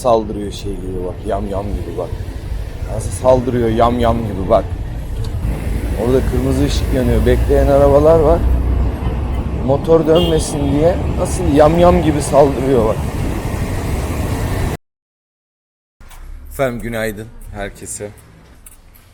saldırıyor şey gibi bak. Yam yam gibi bak. Nasıl saldırıyor yam yam gibi bak. Orada kırmızı ışık yanıyor. Bekleyen arabalar var. Motor dönmesin diye nasıl yam yam gibi saldırıyor bak. Efendim günaydın herkese.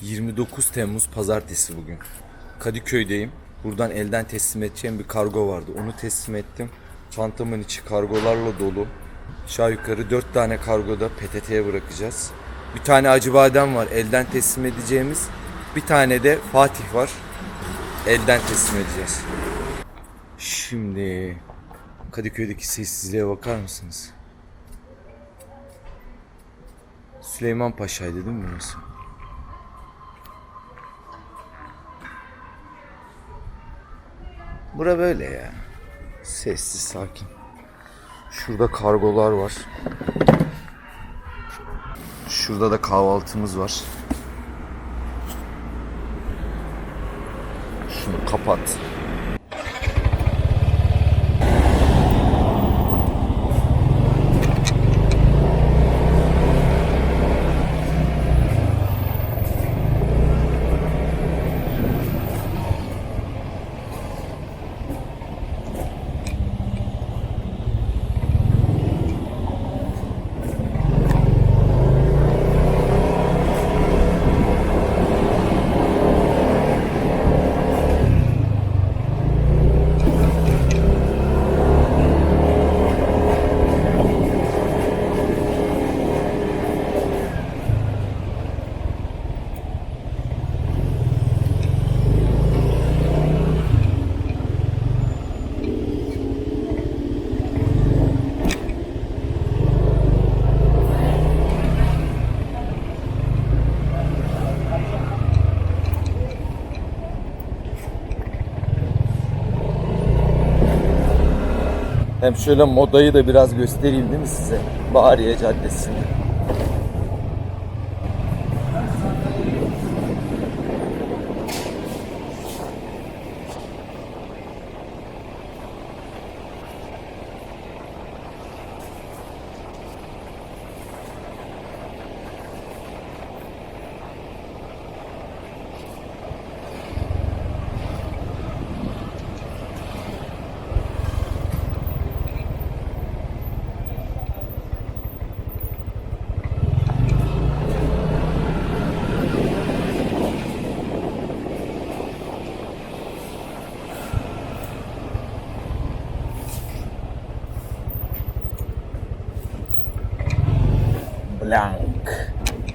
29 Temmuz pazartesi bugün. Kadıköy'deyim. Buradan elden teslim edeceğim bir kargo vardı. Onu teslim ettim. Çantamın içi kargolarla dolu. Aşağı yukarı 4 tane kargoda PTT'ye bırakacağız. Bir tane Acıbadem var elden teslim edeceğimiz. Bir tane de Fatih var. Elden teslim edeceğiz. Şimdi Kadıköy'deki sessizliğe bakar mısınız? Süleyman Paşa'ydı değil mi burası? Bura böyle ya. Sessiz, sakin. Şurada kargolar var. Şurada da kahvaltımız var. Şunu kapat. Hem şöyle modayı da biraz göstereyim değil mi size? Bahariye Caddesi'ni.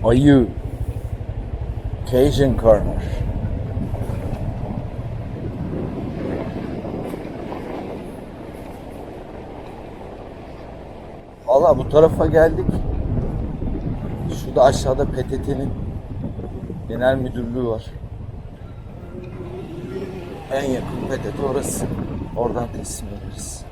Ayı. Cajun Corner. Valla bu tarafa geldik. Şurada aşağıda PTT'nin genel müdürlüğü var. En yakın PTT orası. Oradan teslim ederiz.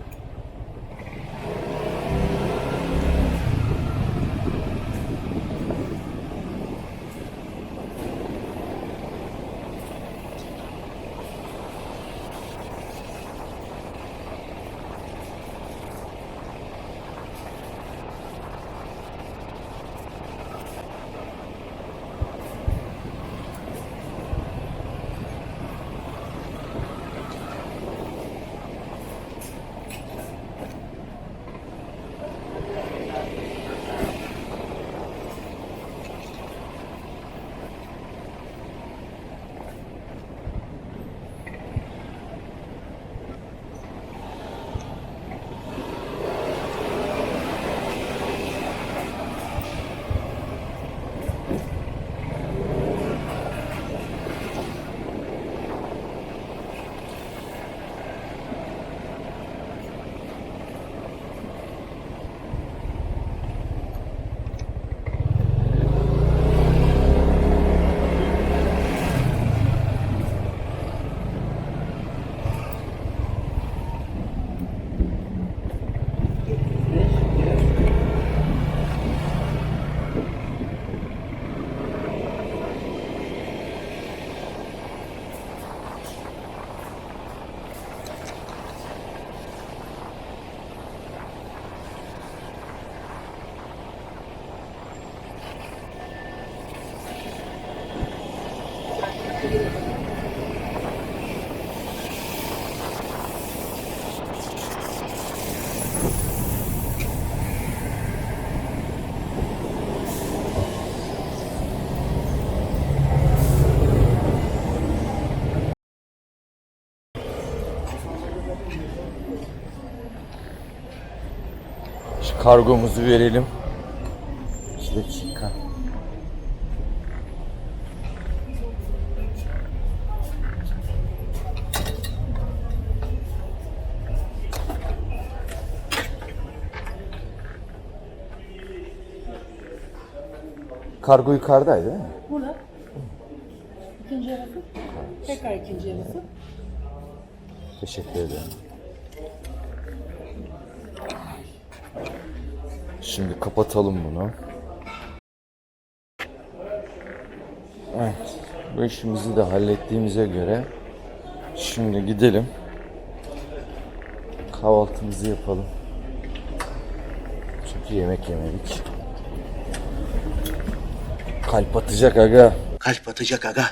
Şu kargomuzu verelim. Bir dakika. Kargo yukarıdaydı değil mi? Burada. İkinci yarısı. Tekrar ikinci yarısı. Teşekkür ederim. Şimdi kapatalım bunu. Evet. Bu işimizi de hallettiğimize göre şimdi gidelim. Kahvaltımızı yapalım. Çünkü yemek yemedik. Kalp atacak aga. Kalp atacak aga.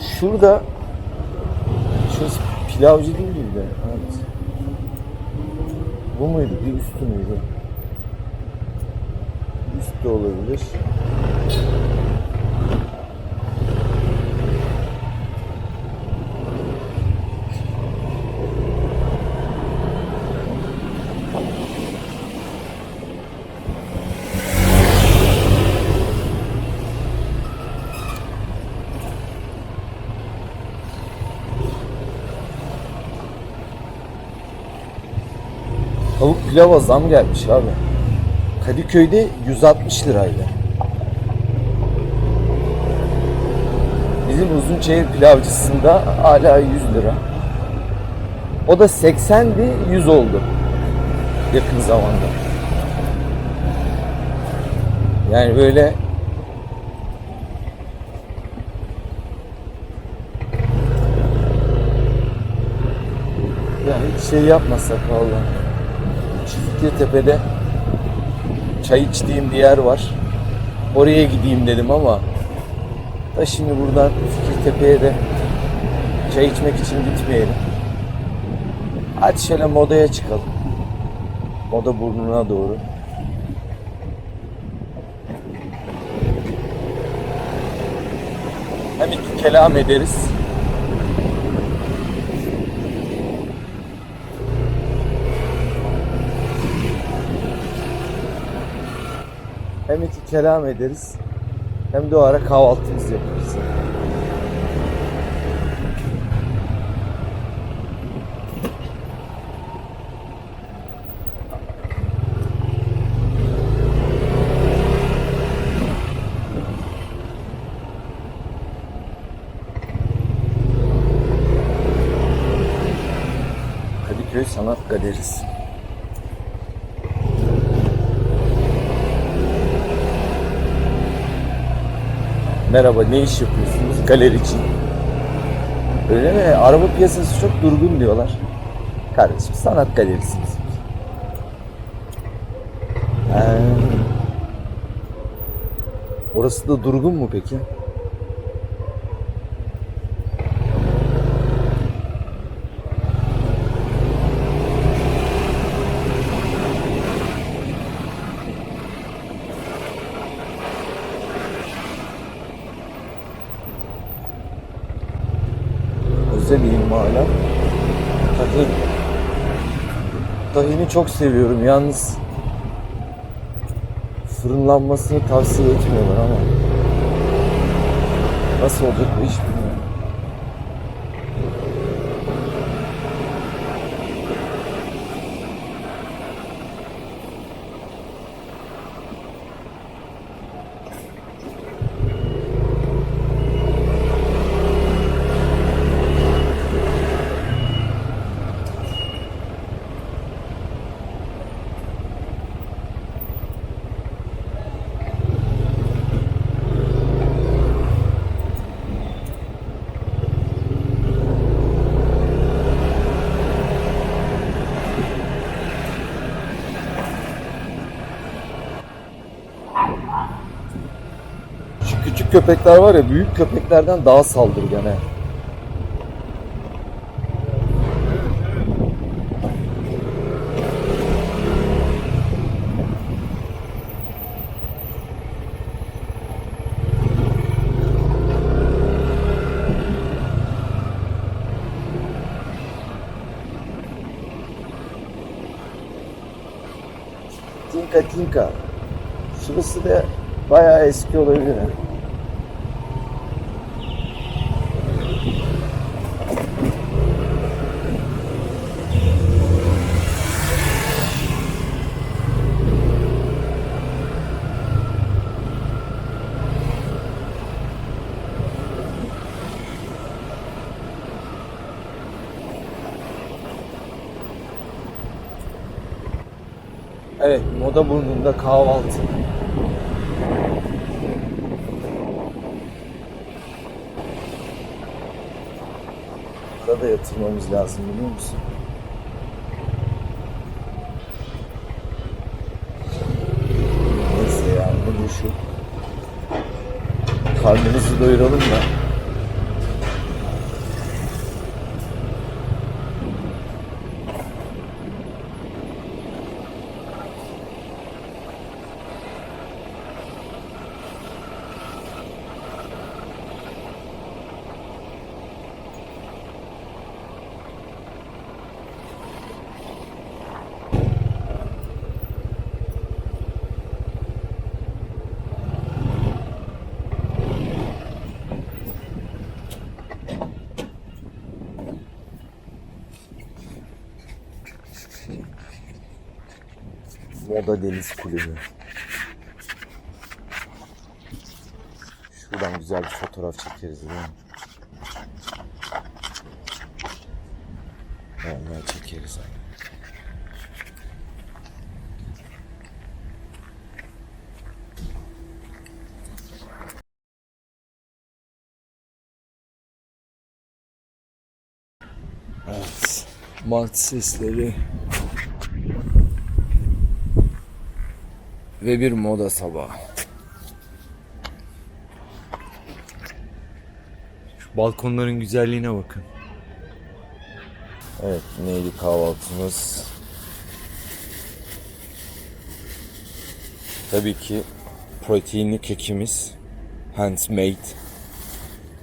Şurada Şurası pilavcı değil miydi? Evet. Bu muydu? Bir üstü müydü? Üst de olabilir. Pilava zam gelmiş abi. Kadıköy'de 160 liraydı. Bizim Uzunçayır pilavcısında hala 100 lira. O da 80'di 100 oldu. Yakın zamanda. Yani böyle ya hiç şey yapmasak vallahi. Fikirtepe'de çay içtiğim bir yer var. Oraya gideyim dedim ama da şimdi buradan Fikirtepe'ye de çay içmek için gitmeyelim. Hadi şöyle modaya çıkalım. Moda burnuna doğru. Hem iki kelam ederiz. Hem iki kelam ederiz. Hem de o ara kahvaltımızı yaparız. Kadıköy Sanat Galerisi. Merhaba, ne iş yapıyorsunuz? Galerici. Öyle mi? Araba piyasası çok durgun diyorlar. Kardeşim sanat galerisi bizim. Ha. Orası da durgun mu peki? Çok seviyorum. Yalnız fırınlanmasını tavsiye etmiyorlar ama nasıl olacak bu iş köpekler var ya büyük köpeklerden daha saldırgan he. Tinka Tinka. Şurası da bayağı eski olabilir. Moda burnunda kahvaltı. Para da yatırmamız lazım biliyor musun? Neyse ya bu şu. Karnımızı doyuralım da. Moda Deniz Kulübü. Şuradan güzel bir fotoğraf çekeriz değil mi? Vallahi çekeriz abi. Evet. Mart sesleri. Ve bir moda sabahı. Şu balkonların güzelliğine bakın. Evet, neydi kahvaltımız? Tabii ki proteinli kekimiz, handmade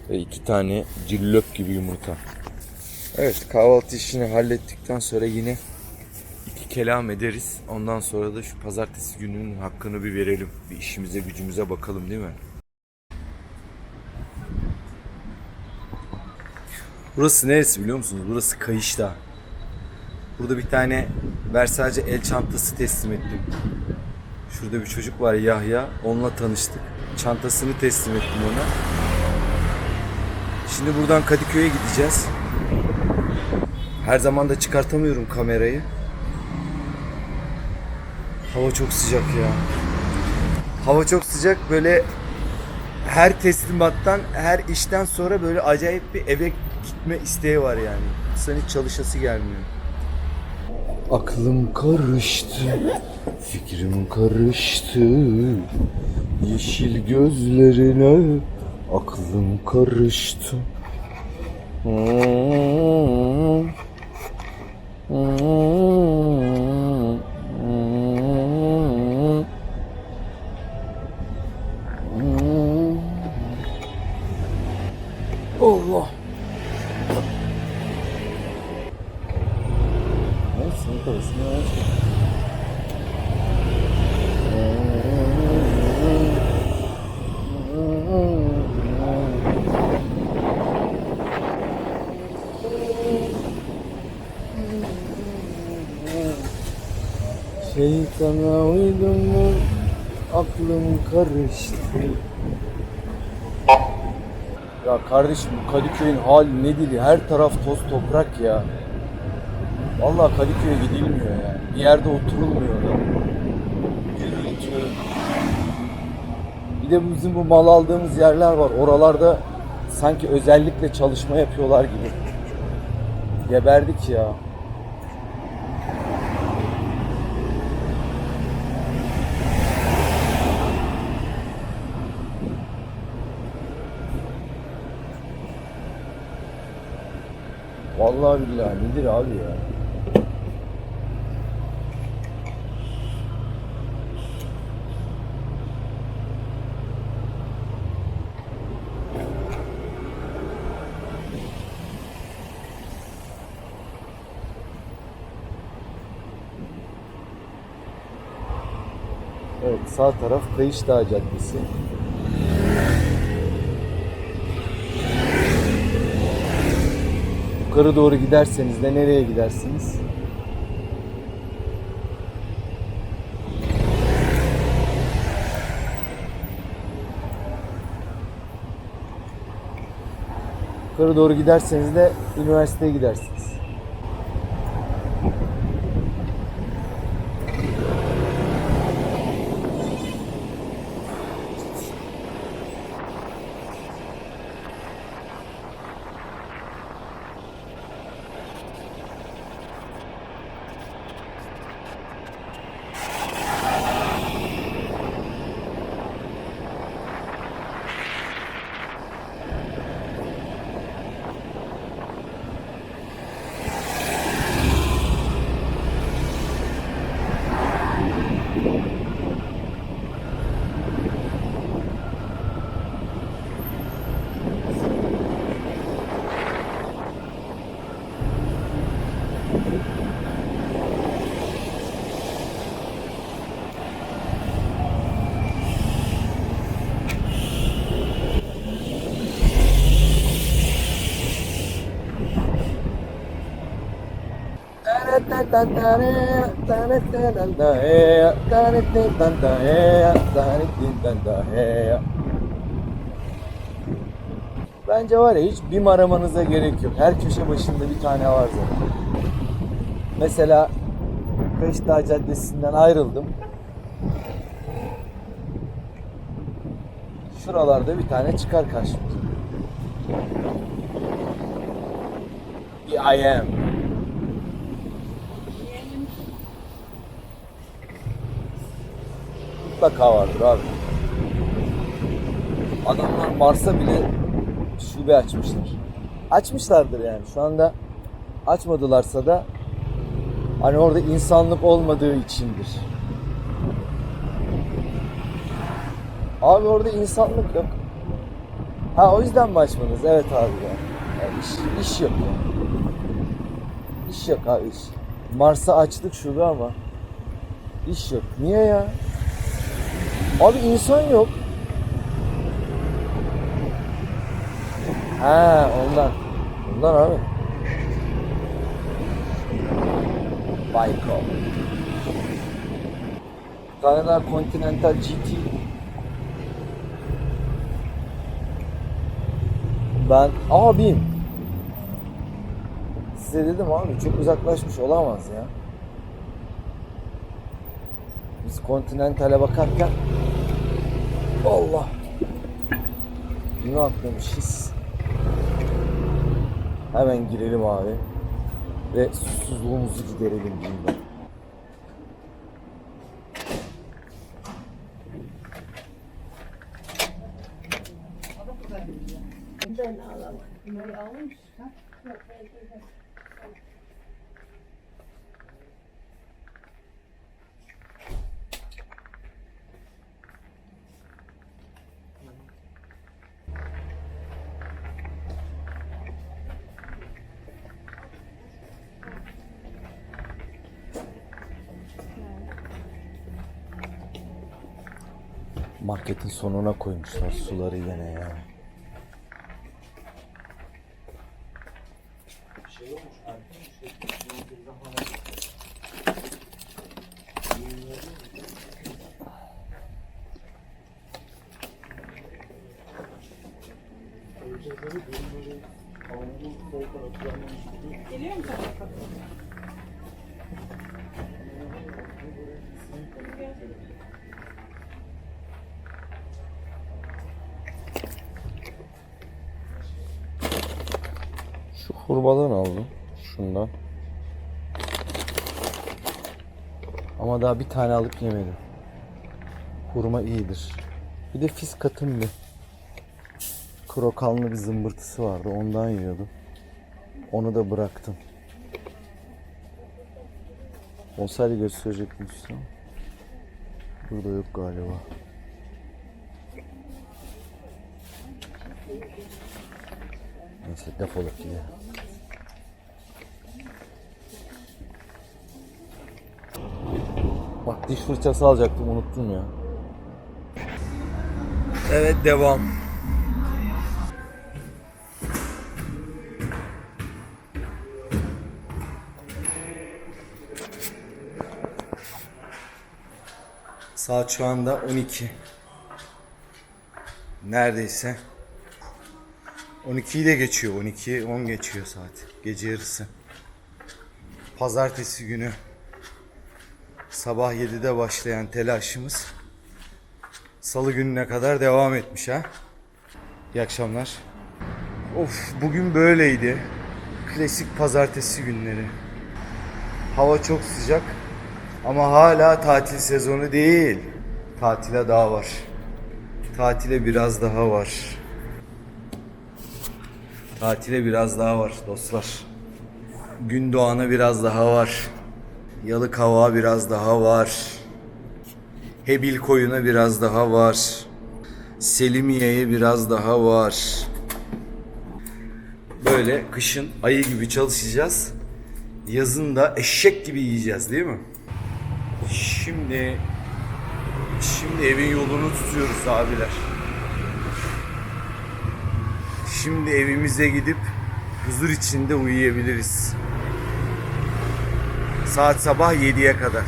ve iki tane cillop gibi yumurta. Evet, kahvaltı işini hallettikten sonra yine kelam ederiz. Ondan sonra da şu pazartesi gününün hakkını bir verelim. Bir işimize gücümüze bakalım değil mi? Burası neresi biliyor musunuz? Burası Kayışta. Burada bir tane Versace el çantası teslim ettim. Şurada bir çocuk var Yahya. Onunla tanıştık. Çantasını teslim ettim ona. Şimdi buradan Kadıköy'e gideceğiz. Her zaman da çıkartamıyorum kamerayı. Hava çok sıcak ya. Hava çok sıcak böyle her teslimattan, her işten sonra böyle acayip bir eve gitme isteği var yani. İnsan çalışası gelmiyor. Aklım karıştı, fikrim karıştı. Yeşil gözlerine aklım karıştı. Hmm. Hmm. Allah. Parası ne var? Şeytana uydum mu aklım karıştı. Ya kardeşim bu Kadıköy'ün hali nedir? Her taraf toz toprak ya. Vallahi Kadıköy'e gidilmiyor yani. Bir yerde oturulmuyor. Gürültü. Bir de bizim bu mal aldığımız yerler var. Oralarda sanki özellikle çalışma yapıyorlar gibi. Geberdik ya. Vallahi billahi nedir abi ya? Evet sağ taraf Kayış Dağı Caddesi. Yukarı doğru giderseniz de nereye gidersiniz? Yukarı doğru giderseniz de üniversiteye gidersiniz. Bence var ya hiç BİM aramanıza gerek yok. Her köşe başında bir tane var zaten. Mesela Kayışdağ Caddesi'nden ayrıldım. Şuralarda bir tane çıkar karşımıza. I am. Mutlaka vardır abi. Adamlar Mars'a bile şube açmışlar. Açmışlardır yani. Şu anda açmadılarsa da hani orada insanlık olmadığı içindir. Abi orada insanlık yok. Ha o yüzden mi açmadınız? Evet abi ya. Yani iş, iş yok ya. İş yok abi iş. Mars'a açtık şube ama iş yok. Niye ya? Abi insan yok. Ha ondan. Ondan abi. Bayko. Bir tane daha Continental GT. Ben abim. Size dedim abi çok uzaklaşmış olamaz ya. Biz Continental'e bakarken Allah. Ne atlamışız. Hemen girelim abi. Ve susuzluğumuzu giderelim diyeyim ben. Marketin sonuna koymuşlar suları yine ya. Geliyor mu sana? Şu hurmadan aldım. Şundan. Ama daha bir tane alıp yemedim. Hurma iyidir. Bir de fiskatın bir krokanlı bir zımbırtısı vardı. Ondan yiyordum. Onu da bıraktım. Olsaydı gösterecektim size. Burada yok galiba. Neyse defolup gidelim. Diş fırçası alacaktım unuttum ya. Evet devam. Saat şu anda 12. Neredeyse. 12'yi de geçiyor. 12 10 geçiyor saat. Gece yarısı. Pazartesi günü sabah 7'de başlayan telaşımız salı gününe kadar devam etmiş ha. İyi akşamlar. Of bugün böyleydi. Klasik pazartesi günleri. Hava çok sıcak ama hala tatil sezonu değil. Tatile daha var. Tatile biraz daha var. Tatile biraz daha var dostlar. Gün doğana biraz daha var. Yalık hava biraz daha var. Hebil koyuna biraz daha var. Selimiye'ye biraz daha var. Böyle kışın ayı gibi çalışacağız. Yazın da eşek gibi yiyeceğiz değil mi? Şimdi şimdi evin yolunu tutuyoruz abiler. Şimdi evimize gidip huzur içinde uyuyabiliriz. Saat sabah 7'ye kadar.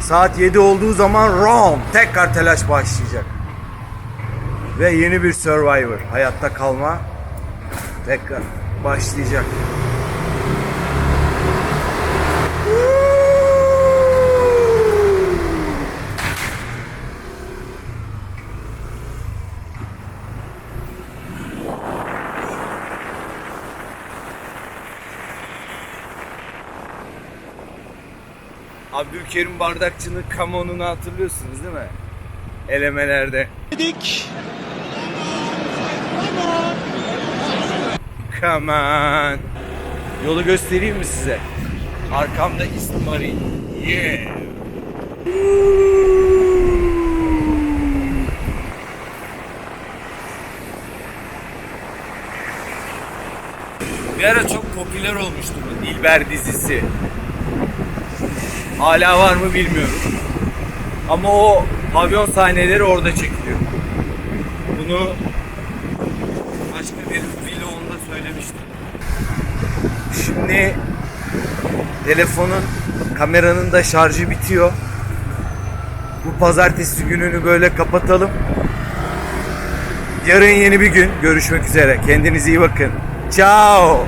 Saat 7 olduğu zaman rom tekrar telaş başlayacak. Ve yeni bir Survivor hayatta kalma tekrar başlayacak. Abdülkerim Bardakçı'nın kamonunu hatırlıyorsunuz değil mi? Elemelerde. Dedik. Come on. Yolu göstereyim mi size? Arkamda Marine. Yeah. Bir ara çok popüler olmuştu bu Dilber dizisi. Hala var mı bilmiyorum. Ama o pavyon sahneleri orada çekiliyor. Bunu başka bir vlogunda söylemiştim. Şimdi telefonun kameranın da şarjı bitiyor. Bu pazartesi gününü böyle kapatalım. Yarın yeni bir gün. Görüşmek üzere. Kendinize iyi bakın. Ciao.